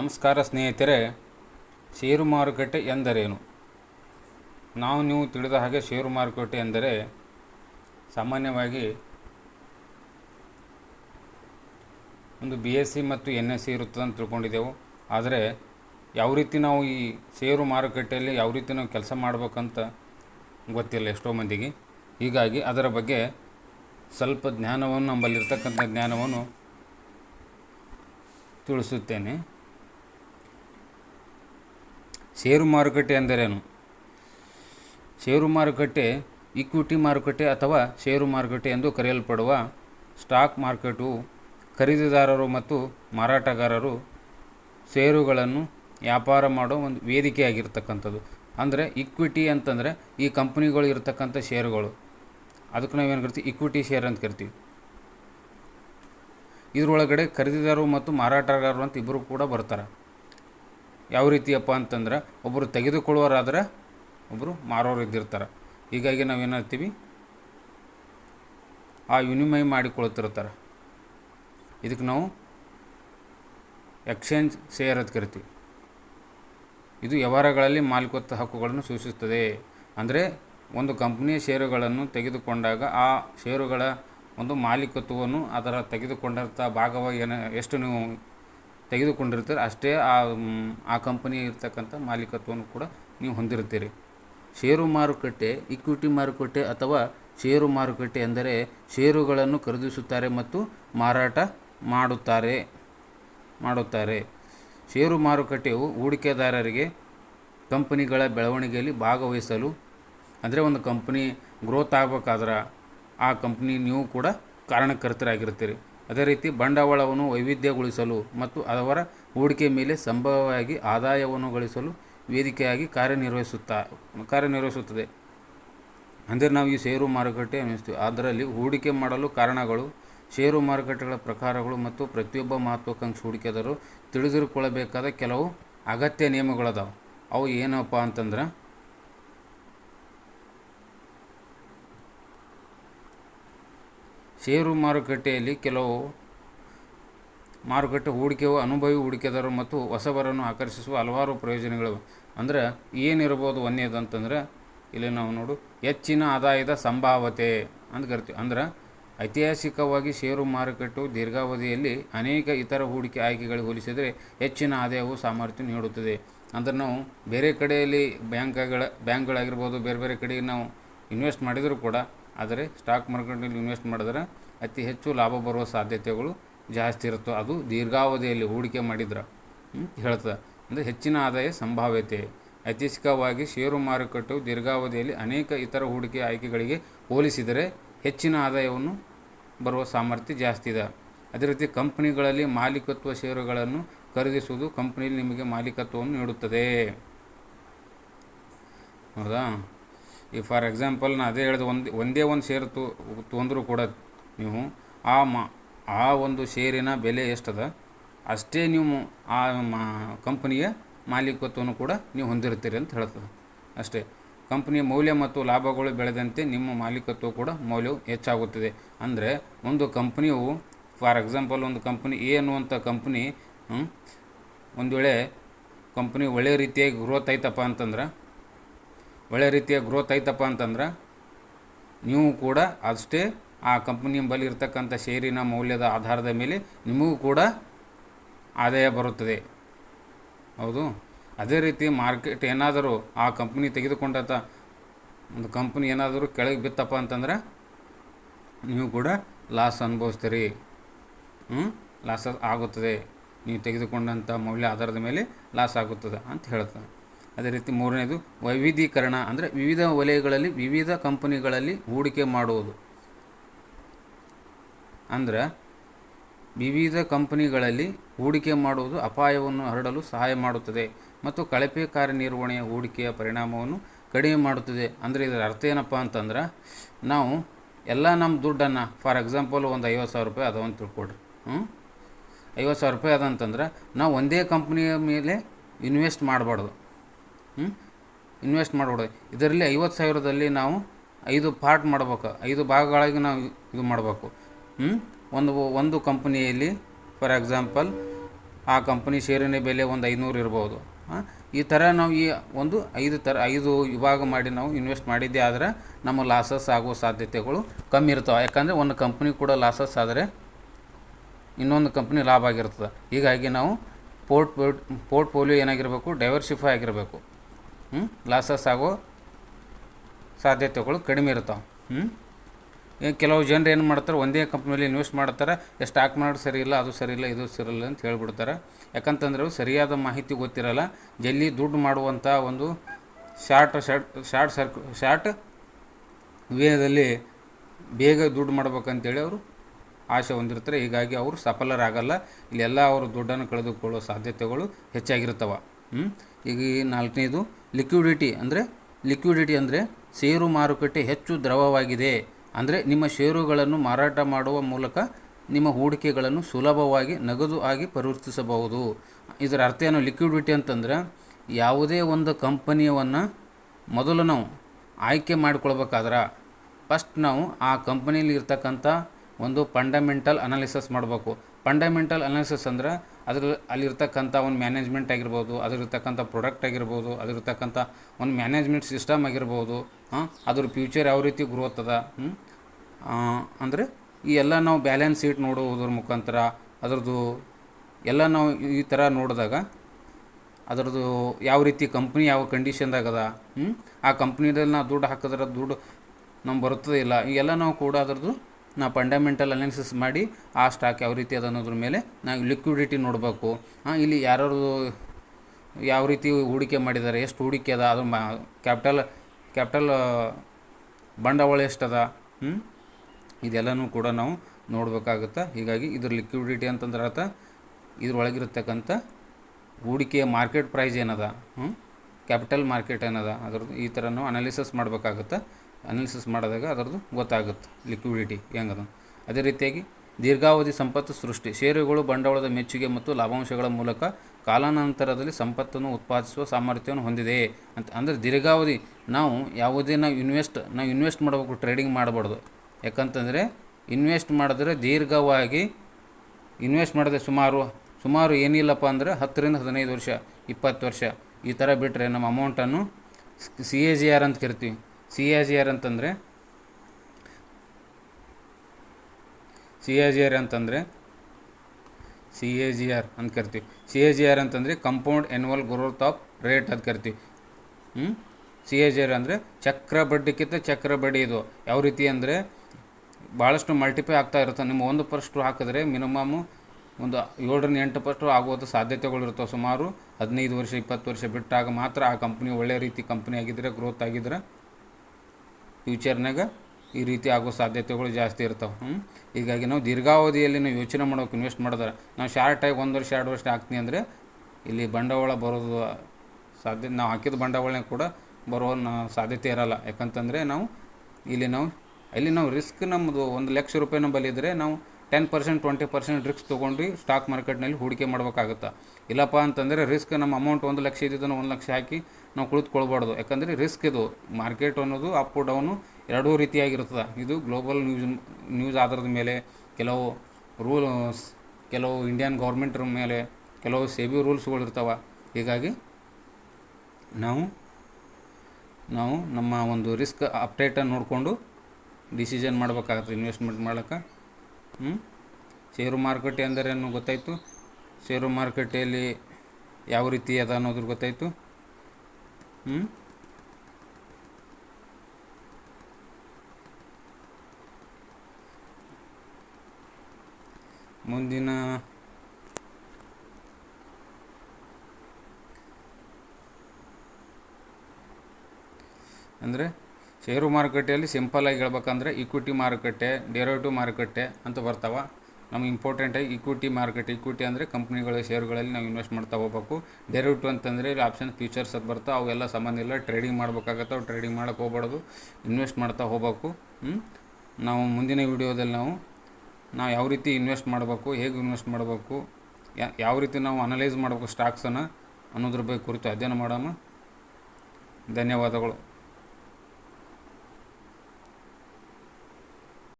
ನಮಸ್ಕಾರ ಸ್ನೇಹಿತರೆ, ಷೇರು ಮಾರುಕಟ್ಟೆ ಎಂದರೇನು? ನಾವು ನೀವು ತಿಳಿದ ಹಾಗೆ ಷೇರು ಮಾರುಕಟ್ಟೆ ಎಂದರೆ ಸಾಮಾನ್ಯವಾಗಿ ಒಂದು ಬಿ ಎಸ್ ಸಿ ಮತ್ತು ಎನ್ ಎಸ್ ಸಿ ಇರುತ್ತದೆ ಅಂತ ತಿಳ್ಕೊಂಡಿದ್ದೆವು. ಆದರೆ ಯಾವ ರೀತಿ ನಾವು ಈ ಷೇರು ಮಾರುಕಟ್ಟೆಯಲ್ಲಿ ಯಾವ ರೀತಿ ನಾವು ಕೆಲಸ ಮಾಡಬೇಕಂತ ಗೊತ್ತಿಲ್ಲ ಎಷ್ಟೋ ಮಂದಿಗೆ. ಹೀಗಾಗಿ ಅದರ ಬಗ್ಗೆ ಸ್ವಲ್ಪ ಜ್ಞಾನವನ್ನು, ನಮ್ಮಲ್ಲಿರ್ತಕ್ಕಂಥ ಜ್ಞಾನವನ್ನು ತಿಳಿಸುತ್ತೇನೆ. ಷೇರು ಮಾರುಕಟ್ಟೆ ಎಂದರೇನು ಷೇರು ಮಾರುಕಟ್ಟೆ ಇಕ್ವಿಟಿ ಮಾರುಕಟ್ಟೆ ಅಥವಾ ಷೇರು ಮಾರುಕಟ್ಟೆ ಎಂದು ಕರೆಯಲ್ಪಡುವ ಸ್ಟಾಕ್ ಮಾರ್ಕೆಟು ಖರೀದಿದಾರರು ಮತ್ತು ಮಾರಾಟಗಾರರು ಷೇರುಗಳನ್ನು ವ್ಯಾಪಾರ ಮಾಡೋ ಒಂದು ವೇದಿಕೆಯಾಗಿರ್ತಕ್ಕಂಥದ್ದು. ಅಂದರೆ ಇಕ್ವಿಟಿ ಅಂತಂದರೆ ಈ ಕಂಪ್ನಿಗಳು ಇರತಕ್ಕಂಥ ಷೇರುಗಳು. ಅದಕ್ಕೆ ನಾವೇನು ಕರಿತೀವಿ? ಇಕ್ವಿಟಿ ಷೇರ್ ಅಂತ ಕರಿತೀವಿ. ಇದರೊಳಗಡೆ ಖರೀದಿದಾರರು ಮತ್ತು ಮಾರಾಟಗಾರರು ಅಂತ ಇಬ್ಬರು ಕೂಡ ಬರ್ತಾರೆ. ಯಾವ ರೀತಿಯಪ್ಪ ಅಂತಂದ್ರೆ ಒಬ್ಬರು ತೆಗೆದುಕೊಳ್ಳೋರಾದ್ರೆ ಒಬ್ಬರು ಮಾರೋರು ಇದ್ದಿರ್ತಾರೆ ಹೀಗಾಗಿ ಹೇಳ್ತೀವಿ? ಆ ವಿನಿಮಯ ಮಾಡಿಕೊಳ್ತಿರ್ತಾರೆ. ಇದಕ್ಕೆ ನಾವು ಎಕ್ಸ್ಚೇಂಜ್ ಶೇರ್ ಅಂತ ಕರಿತೀವಿ. ಇದು ವ್ಯವಹಾರಗಳಲ್ಲಿ ಮಾಲೀಕತ್ವ ಹಕ್ಕುಗಳನ್ನು ಸೂಚಿಸುತ್ತದೆ. ಅಂದರೆ ಒಂದು ಕಂಪ್ನಿಯ ಷೇರುಗಳನ್ನು ತೆಗೆದುಕೊಂಡಾಗ ಆ ಷೇರುಗಳ ಒಂದು ಮಾಲೀಕತ್ವವನ್ನು ಅದರ ತೆಗೆದುಕೊಂಡಂಥ ಭಾಗವಾಗಿ ಏನ ಎಷ್ಟು ನೀವು ತೆಗೆದುಕೊಂಡಿರ್ತೀರ ಅಷ್ಟೇ ಆ ಆ ಕಂಪನಿ ಇರ್ತಕ್ಕಂಥ ಮಾಲೀಕತ್ವವನ್ನು ಕೂಡ ನೀವು ಹೊಂದಿರುತ್ತೀರಿ. ಷೇರು ಮಾರುಕಟ್ಟೆ ಇಕ್ವಿಟಿ ಮಾರುಕಟ್ಟೆ ಅಥವಾ ಷೇರು ಮಾರುಕಟ್ಟೆ ಎಂದರೆ ಷೇರುಗಳನ್ನು ಖರೀದಿಸುತ್ತಾರೆ ಮತ್ತು ಮಾರಾಟ ಮಾಡುತ್ತಾರೆ ಮಾಡುತ್ತಾರೆ. ಷೇರು ಮಾರುಕಟ್ಟೆಯು ಹೂಡಿಕೆದಾರರಿಗೆ ಕಂಪನಿಗಳ ಬೆಳವಣಿಗೆಯಲ್ಲಿ ಭಾಗವಹಿಸಲು, ಅಂದರೆ ಒಂದು ಕಂಪ್ನಿ ಗ್ರೋತ್ ಆಗಬೇಕಾದ್ರೆ ಆ ಕಂಪ್ನಿ ನೀವು ಕೂಡ ಕಾರಣಕರ್ತರಾಗಿರ್ತೀರಿ ಅದೇ ರೀತಿ ಬಂಡವಾಳವನ್ನು ವೈವಿಧ್ಯಗೊಳಿಸಲು ಮತ್ತು ಅವರ ಹೂಡಿಕೆ ಮೇಲೆ ಸಂಭವವಾಗಿ ಆದಾಯವನ್ನು ಗಳಿಸಲು ವೇದಿಕೆಯಾಗಿ ಕಾರ್ಯನಿರ್ವಹಿಸುತ್ತಾ, ಕಾರ್ಯನಿರ್ವಹಿಸುತ್ತದೆ. ಅಂದರೆ ನಾವು ಈ ಷೇರು ಮಾರುಕಟ್ಟೆ ಅನ್ನಿಸ್ತೀವಿ. ಅದರಲ್ಲಿ ಹೂಡಿಕೆ ಮಾಡಲು ಕಾರಣಗಳು, ಷೇರು ಮಾರುಕಟ್ಟೆಗಳ ಪ್ರಕಾರಗಳು ಮತ್ತು ಪ್ರತಿಯೊಬ್ಬ ಮಹತ್ವಾಕಾಂಕ್ಷಿ ಹೂಡಿಕೆದಾರರು ತಿಳಿದಿರಿಕೊಳ್ಳಬೇಕಾದ ಕೆಲವು ಅಗತ್ಯ ನಿಯಮಗಳದಾವೆ. ಅವು ಏನಪ್ಪ ಅಂತಂದ್ರೆ ಷೇರು ಮಾರುಕಟ್ಟೆಯಲ್ಲಿ ಕೆಲವು ಮಾರುಕಟ್ಟೆ ಹೂಡಿಕೆಯು ಅನುಭವಿ ಹೂಡಿಕೆದಾರರು ಮತ್ತು ಹೊಸಬರನ್ನು ಆಕರ್ಷಿಸುವ ಹಲವಾರು ಪ್ರಯೋಜನಗಳು. ಅಂದರೆ ಏನಿರ್ಬೋದು ಒಂದೇದು ಅಂತಂದ್ರೆ ಇಲ್ಲಿ ನಾವು ನೋಡು, ಹೆಚ್ಚಿನ ಆದಾಯದ ಸಂಭಾವತೆ ಅಂತ ಕರಿತೀವಿ. ಅಂದ್ರೆ ಐತಿಹಾಸಿಕವಾಗಿ ಷೇರು ಮಾರುಕಟ್ಟೆ ದೀರ್ಘಾವಧಿಯಲ್ಲಿ ಅನೇಕ ಇತರ ಹೂಡಿಕೆ ಆಯ್ಕೆಗಳಿಗೆ ಹೋಲಿಸಿದರೆ ಹೆಚ್ಚಿನ ಆದಾಯವು ಸಾಮರ್ಥ್ಯ ನೀಡುತ್ತದೆ. ಅಂದ್ರೆ ನಾವು ಬೇರೆ ಕಡೆಯಲ್ಲಿ ಬ್ಯಾಂಕ್ಗಳ, ಬ್ಯಾಂಕ್ಗಳಾಗಿರ್ಬೋದು, ಬೇರೆ ಬೇರೆ ಕಡೆಗೆ ನಾವು ಇನ್ವೆಸ್ಟ್ ಮಾಡಿದರೂ ಕೂಡ ಆದರೆ ಸ್ಟಾಕ್ ಮಾರ್ಕೆಟಲ್ಲಿ ಇನ್ವೆಸ್ಟ್ ಮಾಡಿದ್ರೆ ಅತಿ ಹೆಚ್ಚು ಲಾಭ ಬರುವ ಸಾಧ್ಯತೆಗಳು ಜಾಸ್ತಿ ಇರುತ್ತೋ ಅದು ದೀರ್ಘಾವಧಿಯಲ್ಲಿ ಹೂಡಿಕೆ ಮಾಡಿದ್ರೆ ಹೇಳ್ತದೆ. ಅಂದರೆ ಹೆಚ್ಚಿನ ಆದಾಯ ಸಂಭಾವ್ಯತೆ. ಐತಿಹಾಸಿಕವಾಗಿ ಷೇರು ಮಾರುಕಟ್ಟೆಯು ದೀರ್ಘಾವಧಿಯಲ್ಲಿ ಅನೇಕ ಇತರ ಹೂಡಿಕೆ ಆಯ್ಕೆಗಳಿಗೆ ಹೋಲಿಸಿದರೆ ಹೆಚ್ಚಿನ ಆದಾಯವನ್ನು ಬರುವ ಸಾಮರ್ಥ್ಯ ಜಾಸ್ತಿ ಇದೆ. ಅದೇ ರೀತಿ ಕಂಪ್ನಿಗಳಲ್ಲಿ ಮಾಲೀಕತ್ವ ಷೇರುಗಳನ್ನು ಖರೀದಿಸುವುದು ಕಂಪ್ನಿಯಲ್ಲಿ ನಿಮಗೆ ಮಾಲೀಕತ್ವವನ್ನು ನೀಡುತ್ತದೆ. ಹೌದಾ? ಈ ಫಾರ್ ಎಕ್ಸಾಂಪಲ್ ನಾ ಅದೇ ಹೇಳಿದ, ಒಂದು, ಒಂದೇ ಒಂದು ಶೇರ್ ತು, ತೊಂದರೂ ಕೂಡ ನೀವು, ಆ ಮಾ, ಆ ಒಂದು ಷೇರಿನ ಬೆಲೆ ಎಷ್ಟದ, ಅಷ್ಟೇ ನೀವು ಆ ಮಾ ಕಂಪ್ನಿಯ ಮಾಲೀಕತ್ವವನ್ನು ಕೂಡ ನೀವು ಹೊಂದಿರ್ತೀರಿ ಅಂತ ಹೇಳ್ತದೆ. ಅಷ್ಟೇ. ಕಂಪ್ನಿಯ ಮೌಲ್ಯ ಮತ್ತು ಲಾಭಗಳು ಬೆಳೆದಂತೆ ನಿಮ್ಮ ಮಾಲೀಕತ್ವ ಕೂಡ ಮೌಲ್ಯವು ಹೆಚ್ಚಾಗುತ್ತದೆ. ಅಂದರೆ, ಒಂದು ಕಂಪ್ನಿಯು ಫಾರ್ ಎಕ್ಸಾಂಪಲ್ ಒಂದು ಕಂಪ್ನಿ ಎ ಅನ್ನುವಂಥ ಕಂಪ್ನಿ ಒಂದು ವೇಳೆ ಕಂಪ್ನಿ ಒಳ್ಳೆಯ ರೀತಿಯಾಗಿ ಗ್ರೋತ್ ಆಯ್ತಪ್ಪ ಅಂತಂದ್ರೆ ಒಳ್ಳೆ ರೀತಿಯ ಗ್ರೋತ್ ಐತಪ್ಪ ಅಂತಂದ್ರೆ ನೀವು ಕೂಡ ಅಷ್ಟೇ ಆ ಕಂಪ್ನಿಯ ಬಳಿ ಇರ್ತಕ್ಕಂಥ ಷೇರಿನ ಮೌಲ್ಯದ ಆಧಾರದ ಮೇಲೆ ನಿಮಗೂ ಕೂಡ ಆದಾಯ ಬರುತ್ತದೆ. ಹೌದು? ಅದೇ ರೀತಿ ಮಾರ್ಕೆಟ್ ಏನಾದರೂ ಆ ಕಂಪ್ನಿ ತೆಗೆದುಕೊಂಡಂಥ ಒಂದು ಕಂಪ್ನಿ ಏನಾದರೂ ಕೆಳಗೆ ಬಿತ್ತಪ್ಪ ಅಂತಂದ್ರೆ ನೀವು ಕೂಡ ಲಾಸ್ ಅನುಭವಿಸ್ತೀರಿ. ಹ್ಞೂ ಲಾಸ್ ಆಗುತ್ತದೆ. ನೀವು ತೆಗೆದುಕೊಂಡಂಥ ಮೌಲ್ಯ ಆಧಾರದ ಮೇಲೆ ಲಾಸ್ ಆಗುತ್ತದೆ ಅಂತ ಹೇಳ್ತದೆ ಅದೇ ರೀತಿ ಮೂರನೇದು ವೈವಿಧೀಕರಣ ಅಂದರೆ ವಿವಿಧ ವಲಯಗಳಲ್ಲಿ ವಿವಿಧ ಕಂಪನಿಗಳಲ್ಲಿ ಹೂಡಿಕೆ ಮಾಡುವುದು. ಅಂದ್ರೆ ವಿವಿಧ ಕಂಪನಿಗಳಲ್ಲಿ ಹೂಡಿಕೆ ಮಾಡುವುದು ಅಪಾಯವನ್ನು ಹರಡಲು ಸಹಾಯ ಮಾಡುತ್ತದೆ ಮತ್ತು ಕಳಪೆ ಕಾರ್ಯನಿರ್ವಹಣೆಯ ಹೂಡಿಕೆಯ ಪರಿಣಾಮವನ್ನು ಕಡಿಮೆ ಮಾಡುತ್ತದೆ. ಅಂದರೆ ಇದರ ಅರ್ಥ ಏನಪ್ಪ ಅಂತಂದ್ರೆ ನಾವು ಎಲ್ಲ ನಮ್ಮ ದುಡ್ಡನ್ನು, ಫಾರ್ ಎಕ್ಸಾಂಪಲ್ ಒಂದು ಐವತ್ತು ಸಾವಿರ ರೂಪಾಯಿ ಅದ ಅಂತ ತಿಳ್ಕೊಡ್ರಿ ಹ್ಞೂ ಐವತ್ತು ಸಾವಿರ ರೂಪಾಯಿ ಅದ ಅಂತಂದ್ರೆ ನಾವು ಒಂದೇ ಕಂಪ್ನಿಯ ಮೇಲೆ ಇನ್ವೆಸ್ಟ್ ಮಾಡಬಾರ್ದು. ಇನ್ವೆಸ್ಟ್ ಮಾಡ್ಬಿಡೋದು. ಇದರಲ್ಲಿ ಐವತ್ತು ಸಾವಿರದಲ್ಲಿ ನಾವು ಐದು ಪಾರ್ಟ್ ಮಾಡ್ಬೇಕು. ಐದು ಭಾಗಗಳಾಗಿ ನಾವು ಇದು ಮಾಡಬೇಕು. ಒಂದು ಒಂದು ಕಂಪನಿಯಲ್ಲಿ, ಫಾರ್ ಎಕ್ಸಾಂಪಲ್, ಆ ಕಂಪನಿ ಷೇರಿನ ಬೆಲೆ ಒಂದು ಐನೂರು ಇರ್ಬೋದು. ಈ ಥರ ನಾವು ಈ ಒಂದು ಐದು ಥರ, ಐದು ವಿಭಾಗ ಮಾಡಿ ನಾವು ಇನ್ವೆಸ್ಟ್ ಮಾಡಿದ್ದೆ ಆದರೆ ನಮ್ಮ ಲಾಸಸ್ ಆಗುವ ಸಾಧ್ಯತೆಗಳು ಕಮ್ಮಿ ಇರ್ತವೆ. ಯಾಕಂದರೆ ಒಂದು ಕಂಪ್ನಿ ಕೂಡ ಲಾಸಸ್ ಆದರೆ ಇನ್ನೊಂದು ಕಂಪ್ನಿ ಲಾಭ ಆಗಿರ್ತದೆ. ಹೀಗಾಗಿ ನಾವು ಪೋರ್ಟ್, ಪೋರ್ಟ್ಫೋಲಿಯೋ ಏನಾಗಿರಬೇಕು? ಡೈವರ್ಸಿಫೈ ಆಗಿರಬೇಕು. ಹ್ಞೂ ಲಾಸಸ್ ಆಗೋ ಸಾಧ್ಯತೆಗಳು ಕಡಿಮೆ ಇರ್ತಾವೆ ಹ್ಞೂ ಕೆಲವು ಜನರು ಏನು ಮಾಡ್ತಾರೆ, ಒಂದೇ ಕಂಪ್ನಿಯಲ್ಲಿ ಇನ್ವೆಸ್ಟ್ ಮಾಡ್ತಾರೆ ಸ್ಟಾಕ್ ಮಾಡೋದು ಸರಿ ಇಲ್ಲ, ಅದು ಸರಿ ಇಲ್ಲ, ಇದು ಸರಿ ಇಲ್ಲ ಅಂತ ಹೇಳ್ಬಿಡ್ತಾರೆ. ಯಾಕಂತಂದ್ರೆ ಸರಿಯಾದ ಮಾಹಿತಿ ಗೊತ್ತಿರಲ್ಲ. ಜಲ್ದಿ ದುಡ್ಡು ಮಾಡುವಂಥ ಒಂದು ಶಾರ್ಟ್ ಶಾರ್ಟ್ ಶಾರ್ಟ್ ಸರ್ಕ್ ಶಾರ್ಟ್ ವೇದಲ್ಲಿ ಬೇಗ ದುಡ್ಡು ಮಾಡ್ಬೇಕಂತೇಳಿ ಅವರು ಆಸೆ ಹೊಂದಿರ್ತಾರೆ. ಹೀಗಾಗಿ ಅವರು ಸಫಲರಾಗಲ್ಲ. ಇಲ್ಲೆಲ್ಲ ಅವರು ದುಡ್ಡನ್ನು ಕಳೆದುಕೊಳ್ಳೋ ಸಾಧ್ಯತೆಗಳು ಹೆಚ್ಚಾಗಿರ್ತವೆ ಹ್ಞೂ ಈಗ ನಾಲ್ಕನೇದು ಲಿಕ್ವಿಡಿಟಿ ಅಂದರೆ ಲಿಕ್ವಿಡಿಟಿ ಅಂದರೆ ಷೇರು ಮಾರುಕಟ್ಟೆ ಹೆಚ್ಚು ದ್ರವವಾಗಿದೆ. ಅಂದರೆ ನಿಮ್ಮ ಷೇರುಗಳನ್ನು ಮಾರಾಟ ಮಾಡುವ ಮೂಲಕ ನಿಮ್ಮ ಹೂಡಿಕೆಗಳನ್ನು ಸುಲಭವಾಗಿ ನಗದು ಆಗಿ ಪರಿವರ್ತಿಸಬಹುದು. ಇದರ ಅರ್ಥ ಏನು? ಲಿಕ್ವಿಡಿಟಿ ಅಂತಂದ್ರೆ ಯಾವುದೇ ಒಂದು ಕಂಪನಿಯವನ್ನು ಮೊದಲು ನಾವು ಆಯ್ಕೆ ಮಾಡಿಕೊಳ್ಬೇಕಾದ್ರೆ ಫಸ್ಟ್ ನಾವು ಆ ಕಂಪನಿಯಲ್ಲಿ ಇರ್ತಕ್ಕಂಥ ಒಂದು ಫಂಡಮೆಂಟಲ್ ಅನಾಲಿಸಿಸ್ ಮಾಡಬೇಕು ಫಂಡಮೆಂಟಲ್ ಅನಾಲಿಸಿಸ್ ಅಂದರೆ ಅದ್ರ ಅಲ್ಲಿರ್ತಕ್ಕಂಥ ಒಂದು ಮ್ಯಾನೇಜ್ಮೆಂಟ್ ಆಗಿರ್ಬೋದು ಅದರಿರ್ತಕ್ಕಂಥ ಪ್ರೊಡಕ್ಟ್ ಆಗಿರ್ಬೋದು ಅದಿರ್ತಕ್ಕಂಥ ಒಂದು ಮ್ಯಾನೇಜ್ಮೆಂಟ್ ಸಿಸ್ಟಮ್ ಆಗಿರ್ಬೋದು ಅದ್ರ ಫ್ಯೂಚರ್ ಯಾವ ರೀತಿ ಗ್ರೋತ್ ಅದ? ಅಂದರೆ ಈ ಎಲ್ಲ ನಾವು ಬ್ಯಾಲೆನ್ಸ್ ಶೀಟ್ ನೋಡುವುದ್ರ ಮುಖಾಂತರ ಅದರದ್ದು ಎಲ್ಲ ನಾವು ಈ ಥರ ನೋಡಿದಾಗ ಅದರದ್ದು ಯಾವ ರೀತಿ ಕಂಪ್ನಿ ಯಾವ ಕಂಡೀಷನ್ದಾಗ ಅದ ಹ್ಞೂ ಆ ಕಂಪ್ನಿದಲ್ಲಿ ನಾವು ದುಡ್ಡು ಹಾಕಿದ್ರೆ ದುಡ್ಡು ನಮ್ಗೆ ಬರುತ್ತದೆ ಇಲ್ಲ ಇವೆಲ್ಲ ನಾವು ಕೂಡ ಅದರದ್ದು ನಾವು ಫಂಡಮೆಂಟಲ್ ಅನಾಲಿಸಿಸ್ ಮಾಡಿ ಆ ಸ್ಟಾಕ್ ಯಾವ ರೀತಿ ಅದ ಅನ್ನೋದ್ರ ಮೇಲೆ ನಾವು ಲಿಕ್ವಿಡಿಟಿ ನೋಡಬೇಕು. ಇಲ್ಲಿ ಯಾರು ಯಾವ ರೀತಿ ಹೂಡಿಕೆ ಮಾಡಿದ್ದಾರೆ, ಎಷ್ಟು ಹೂಡಿಕೆ ಅದ ಅದು ಮಾ ಕ್ಯಾಪಿಟಲ್ ಕ್ಯಾಪಿಟಲ್ ಬಂಡವಾಳ ಎಷ್ಟದ ಹ್ಞೂ ಇದೆಲ್ಲನೂ ಕೂಡ ನಾವು ನೋಡಬೇಕಾಗುತ್ತೆ? ಹೀಗಾಗಿ ಇದ್ರ ಲಿಕ್ವಿಡಿಟಿ ಅಂತಂದ್ರೆ ಅರ್ಥ ಇದ್ರೊಳಗಿರ್ತಕ್ಕಂಥ ಹೂಡಿಕೆಯ ಮಾರ್ಕೆಟ್ ಪ್ರೈಸ್ ಏನದ ಹ್ಞೂ ಕ್ಯಾಪಿಟಲ್ ಮಾರ್ಕೆಟ್ ಏನದ, ಅದ್ರದ್ದು ಈ ಥರ ನಾವು ಅನಾಲಿಸಿಸ್ ಮಾಡಬೇಕಾಗುತ್ತೆ? ಅನಾಲಿಸಿಸ್ ಮಾಡಿದಾಗ ಅದರದ್ದು ಗೊತ್ತಾಗುತ್ತೆ ಲಿಕ್ವಿಡಿಟಿ ಹೆಂಗದ. ಅದೇ ರೀತಿಯಾಗಿ ದೀರ್ಘಾವಧಿ ಸಂಪತ್ತು ಸೃಷ್ಟಿ, ಷೇರುಗಳು ಬಂಡವಾಳದ ಮೆಚ್ಚುಗೆ ಮತ್ತು ಲಾಭಾಂಶಗಳ ಮೂಲಕ ಕಾಲಾನಂತರದಲ್ಲಿ ಸಂಪತ್ತನ್ನು ಉತ್ಪಾದಿಸುವ ಸಾಮರ್ಥ್ಯವನ್ನು ಹೊಂದಿದೆ ಅಂತ. ಅಂದರೆ ದೀರ್ಘಾವಧಿ, ನಾವು ಯಾವುದೇ ನಾವು ಇನ್ವೆಸ್ಟ್ ನಾವು ಇನ್ವೆಸ್ಟ್ ಮಾಡಬೇಕು ಟ್ರೇಡಿಂಗ್ ಮಾಡಬಾರ್ದು. ಯಾಕಂತಂದರೆ ಇನ್ವೆಸ್ಟ್ ಮಾಡಿದ್ರೆ ದೀರ್ಘವಾಗಿ ಇನ್ವೆಸ್ಟ್ ಮಾಡಿದೆ ಸುಮಾರು ಸುಮಾರು ಏನಿಲ್ಲಪ್ಪ ಅಂದರೆ ಹತ್ತರಿಂದ ಹದಿನೈದು ವರ್ಷ, ಇಪ್ಪತ್ತು ವರ್ಷ ಈ ಥರ ಬಿಟ್ಟರೆ ನಮ್ಮ ಅಮೌಂಟನ್ನು ಸಿ ಎ ಜಿ ಆರ್ ಅಂತ ಕರಿತೀವಿ. ಸಿ ಎ ಜಿ ಆರ್ ಅಂತಂದರೆ, ಸಿ ಎ ಜಿ ಆರ್ ಅಂತಂದರೆ, ಸಿ ಎ ಜಿ ಆರ್ ಅಂತ ಕರಿತೀವಿ. ಸಿ ಎ ಜಿ ಆರ್ ಅಂತಂದರೆ compound annual growth of rate ಅಂತ ಕರಿತೀವಿ. ಹ್ಞೂ ಸಿ ಎ ಜಿ ಆರ್ ಅಂದರೆ ಚಕ್ರ ಬಡ್ಡಿಕ್ಕಿಂತ ಚಕ್ರ ಬಡ್ಡಿ ಇದು. ಯಾವ ರೀತಿ ಅಂದರೆ ಭಾಳಷ್ಟು ಮಲ್ಟಿಪೈ ಆಗ್ತಾ ಇರುತ್ತೆ. ನಿಮ್ಮ ಒಂದು ಪರ್ಸ್ಟು ಹಾಕಿದ್ರೆ ಮಿನಿಮಮ್ ಒಂದು ಏಳರಿಂದ ಎಂಟು ಪರ್ಸ್ಟು ಆಗುವಂಥ ಸಾಧ್ಯತೆಗಳು ಇರ್ತವೆ. ಸುಮಾರು ಹದಿನೈದು ವರ್ಷ, ಇಪ್ಪತ್ತು ವರ್ಷ ಬಿಟ್ಟಾಗ ಮಾತ್ರ ಆ ಕಂಪ್ನಿ ಒಳ್ಳೆಯ ರೀತಿ ಕಂಪ್ನಿ ಆಗಿದ್ದರೆ ಗ್ರೋತ್ ಆಗಿದ್ರೆ ಫ್ಯೂಚರ್ನಾಗ ಈ ರೀತಿ ಆಗೋ ಸಾಧ್ಯತೆಗಳು ಜಾಸ್ತಿ ಇರ್ತಾವೆ. ಹೀಗಾಗಿ ನಾವು ದೀರ್ಘಾವಧಿಯಲ್ಲಿ ನಾವು ಯೋಚನೆ ಮಾಡೋಕೆ ಇನ್ವೆಸ್ಟ್ ಮಾಡಿದ್ರೆ, ನಾವು ಶಾರ್ಟಾಗಿ ಒಂದು ವರ್ಷ, ಎರಡು ವರ್ಷ ಹಾಕ್ತೀನಿ ಅಂದರೆ ಇಲ್ಲಿ ಬಂಡವಾಳ ಬರೋದು ಸಾಧ್ಯ, ನಾವು ಹಾಕಿದ ಬಂಡವಾಳನೇ ಕೂಡ ಬರೋ ಸಾಧ್ಯತೆ ಇರಲ್ಲ. ಯಾಕಂತಂದರೆ ನಾವು ಇಲ್ಲಿ ನಾವು ಇಲ್ಲಿ ನಾವು ರಿಸ್ಕ್ ನಮ್ಮದು ಒಂದು ಲಕ್ಷ ರೂಪಾಯಿ ನಂಬಲ್ಲಿ ಇದ್ದರೆ ನಾವು ten percent twenty percent risk ತೊಗೊಂಡು ಸ್ಟಾಕ್ ಮಾರ್ಕೆಟ್ನಲ್ಲಿ ಹೂಡಿಕೆ ಮಾಡಬೇಕಾಗುತ್ತೆ? ಇಲ್ಲಪ್ಪ ಅಂತಂದರೆ ರಿಸ್ಕ್ ನಮ್ಮ ಅಮೌಂಟ್ ಒಂದು ಲಕ್ಷ ಇದ್ದಿದ್ದನ್ನು ಒಂದು ಲಕ್ಷ ಹಾಕಿ ನಾವು ಕುಳಿತುಕೊಳ್ಬಾರ್ದು. ಯಾಕಂದರೆ ರಿಸ್ಕ್ ಇದು. ಮಾರ್ಕೆಟ್ ಅನ್ನೋದು ಅಪ್ ಡೌನು ಎರಡೂ ರೀತಿಯಾಗಿರ್ತದೆ ಇದು ಗ್ಲೋಬಲ್ ನ್ಯೂಸ್ ನ್ಯೂಸ್ ಆಧಾರದ ಮೇಲೆ ಕೆಲವು ರೂಲ್ಸ್ ಕೆಲವು ಇಂಡಿಯನ್ ಗೌರ್ಮೆಂಟ್ರ ಮೇಲೆ ಕೆಲವು ಸೆಬಿ ರೂಲ್ಸ್ಗಳು ಇರ್ತಾವೆ. ಹೀಗಾಗಿ ನಾವು ನಾವು ನಮ್ಮ ಒಂದು ರಿಸ್ಕ್ ಅಪ್ಡೇಟನ್ನು ನೋಡಿಕೊಂಡು ಡಿಸಿಷನ್ ಮಾಡ್ಬೇಕಾಗತ್ತೆ ಇನ್ವೆಸ್ಟ್ಮೆಂಟ್ ಮಾಡೋಕ್ಕೆ ಹ್ಞೂ ಷೇರು ಮಾರುಕಟ್ಟೆ ಅಂದರೇನು ಗೊತ್ತಾಯಿತು? ಷೇರು ಮಾರುಕಟ್ಟೆಯಲ್ಲಿ ಯಾವ ರೀತಿ ಅದ ಅನ್ನೋದ್ರ ಗೊತ್ತಾಯಿತು? ಹ್ಞೂ ಮುಂದಿನ ಅಂದರೆ ಷೇರು ಮಾರುಕಟ್ಟೆಯಲ್ಲಿ ಆಗಿ ಹೇಳ್ಬೇಕಂದ್ರೆ ಇಕ್ವಿಟಿ ಮಾರುಕಟ್ಟೆ ಡೆರೋಟಿವ್ ಮಾರುಕಟ್ಟೆ ಅಂತ ಬರ್ತಾವ. ನಮ್ಗೆ ಇಂಪಾರ್ಟೆಂಟಾಗಿ ಇಕ್ವಿಟಿ ಮಾರ್ಕೆಟ್ ಇಕ್ವಿಟಿ ಅಂದರೆ ಕಂಪ್ನಿಗಳ ಷೇರುಗಳಲ್ಲಿ ನಾವು ಇನ್ವೆಸ್ಟ್ ಮಾಡ್ತಾ ಹೋಗ್ಬೇಕು. ಡೈರೆಕ್ಟ್ ಅಂತಂದರೆ ಇಲ್ಲಿ ಆಪ್ಷನ್ ಫ್ಯೂಚರ್ಸ್ ಅದು ಬರ್ತಾವೆ ಅವೆಲ್ಲ ಸಂಬಂಧ ಇಲ್ಲ. ಟ್ರೇಡಿಂಗ್ ಮಾಡ್ಬೇಕಾಗತ್ತೆ ಅವು ಟ್ರೇಡಿಂಗ್ ಮಾಡಕ್ಕೆ ಹೋಗ್ಬಾರ್ದು. ಇನ್ವೆಸ್ಟ್ ಮಾಡ್ತಾ ಹೋಗ್ಬೇಕು. ನಾವು ಮುಂದಿನ ವಿಡಿಯೋದಲ್ಲಿ ನಾವು ನಾವು ಯಾವ ರೀತಿ ಇನ್ವೆಸ್ಟ್ ಮಾಡಬೇಕು, ಹೇಗೆ ಇನ್ವೆಸ್ಟ್ ಮಾಡಬೇಕು ಯಾವ ರೀತಿ ನಾವು ಅನಲೈಸ್ ಮಾಡಬೇಕು ಸ್ಟಾಕ್ಸನ್ನು ಅನ್ನೋದ್ರ ಬಗ್ಗೆ ಕುರಿತು ಅಧ್ಯಯನ ಮಾಡೋಣ. ಧನ್ಯವಾದಗಳು.